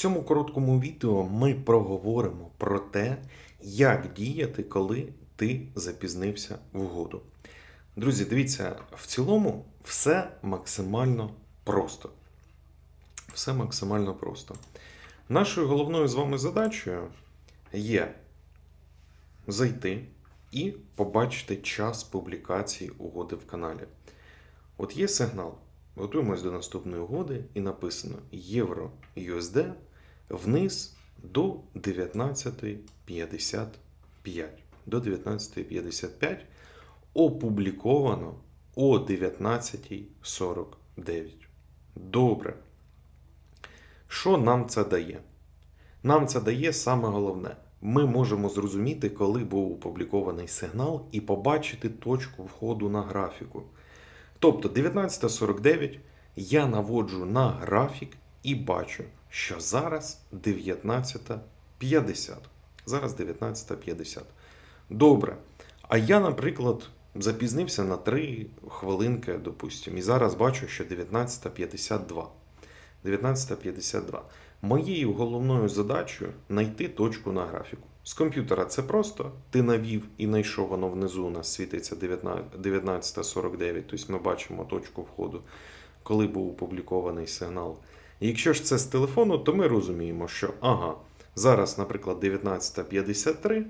цьому короткому відео ми проговоримо про те, як діяти, коли ти запізнився в угоду. Друзі, дивіться, в цілому все максимально просто. Все максимально просто. Нашою головною з вами задачею є зайти і побачити час публікації угоди в каналі. От є сигнал. Готуємось до наступної угоди і написано Євро USD вниз до 19.55. До 19.55 опубліковано о 19.49. Добре. Що нам це дає? Нам це дає саме головне. Ми можемо зрозуміти, коли був опублікований сигнал, і побачити точку входу на графіку. Тобто 19.49 я наводжу на графік і бачу, що зараз 19.50. Зараз 19.50. Добре. А я, наприклад, запізнився на 3 хвилинки, допустимо, і зараз бачу, що 19.52. 19.52. Моєю головною задачею знайти точку на графіку. З комп'ютера це просто. Ти навів і знайшов воно внизу у нас світиться 19.49, тобто ми бачимо точку входу, коли був опублікований сигнал. Якщо ж це з телефону, то ми розуміємо, що ага, зараз, наприклад, 19.53,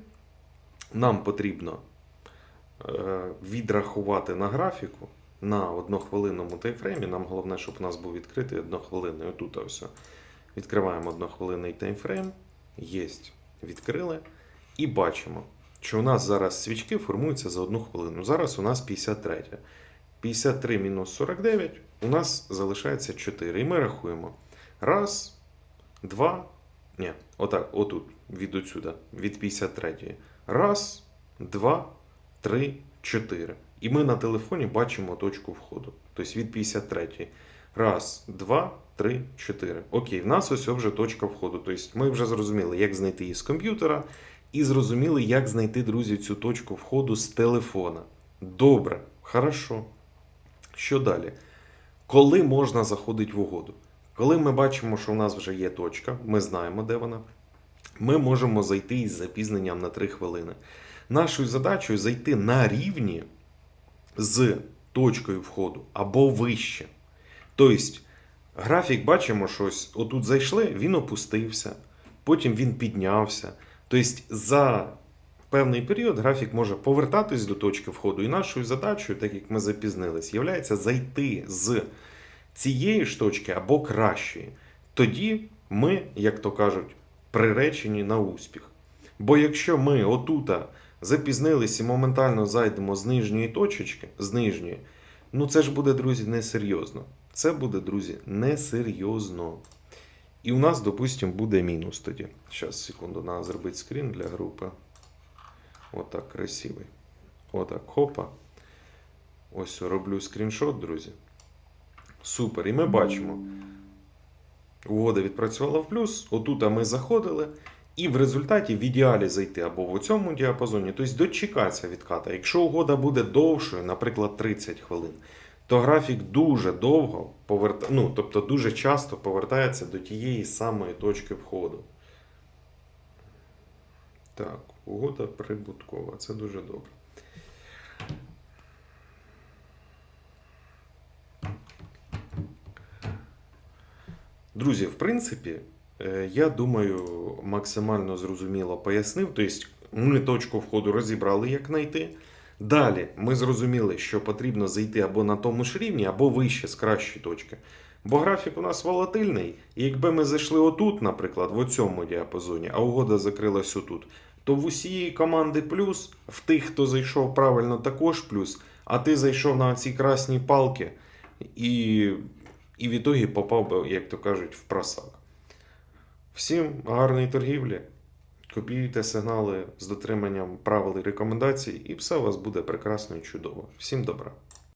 нам потрібно е, відрахувати на графіку на однохвилинному таймфреймі. Нам головне, щоб у нас був відкритий однохвилинний. Отут ось. Відкриваємо однохвилинний таймфрейм. Єсть. Відкрили. І бачимо, що у нас зараз свічки формуються за одну хвилину. Зараз у нас 53. 53 мінус 49 у нас залишається 4. І ми рахуємо. Раз, два. Ні, отак, отут, від отсюда, від 53. Раз, два, три, чотири. І ми на телефоні бачимо точку входу. Тобто від 53. Раз, два, три, чотири. Окей, в нас ось вже точка входу. Тобто ми вже зрозуміли, як знайти її з комп'ютера, і зрозуміли, як знайти, друзі, цю точку входу з телефона. Добре, хорошо. Що далі? Коли можна заходити в угоду? Коли ми бачимо, що у нас вже є точка, ми знаємо, де вона, ми можемо зайти із запізненням на 3 хвилини. Нашою задачею зайти на рівні з точкою входу або вище. Тобто, графік бачимо, що ось отут зайшли, він опустився, потім він піднявся. Тобто, за певний період графік може повертатись до точки входу. І нашою задачею, так як ми запізнились, є зайти з цієї ж точки або кращої. Тоді ми, як то кажуть, приречені на успіх. Бо якщо ми отута запізнились і моментально зайдемо з нижньої точечки, з нижньої, ну це ж буде, друзі, несерйозно. Це буде, друзі, несерйозно. І у нас, допустимо, буде мінус тоді. Зараз, секунду, треба зробити скрін для групи. Отак, красивий. Отак, хопа. Ось роблю скріншот, друзі. Супер. І ми бачимо. Угода відпрацювала в плюс. Отут ми заходили. І в результаті в ідеалі зайти або в цьому діапазоні, тобто дочекатися відката. Якщо угода буде довшою, наприклад, 30 хвилин, то графік дуже довго поверта... ну, тобто дуже часто повертається до тієї самої точки входу. Так, угода прибуткова. Це дуже добре. Друзі, в принципі, е, я думаю, максимально зрозуміло пояснив. Тобто, ми точку входу розібрали, як знайти. Далі ми зрозуміли, що потрібно зайти або на тому ж рівні, або вище з кращої точки. Бо графік у нас волатильний, і якби ми зайшли отут, наприклад, в цьому діапазоні, а угода закрилась отут, то в усієї команди плюс, в тих, хто зайшов правильно, також плюс, а ти зайшов на ці красні палки і, і в ітогі попав би, як то кажуть, в просак. Всім гарної торгівлі. Копіюйте сигнали з дотриманням правил і рекомендацій, і все у вас буде прекрасно і чудово. Всім добра!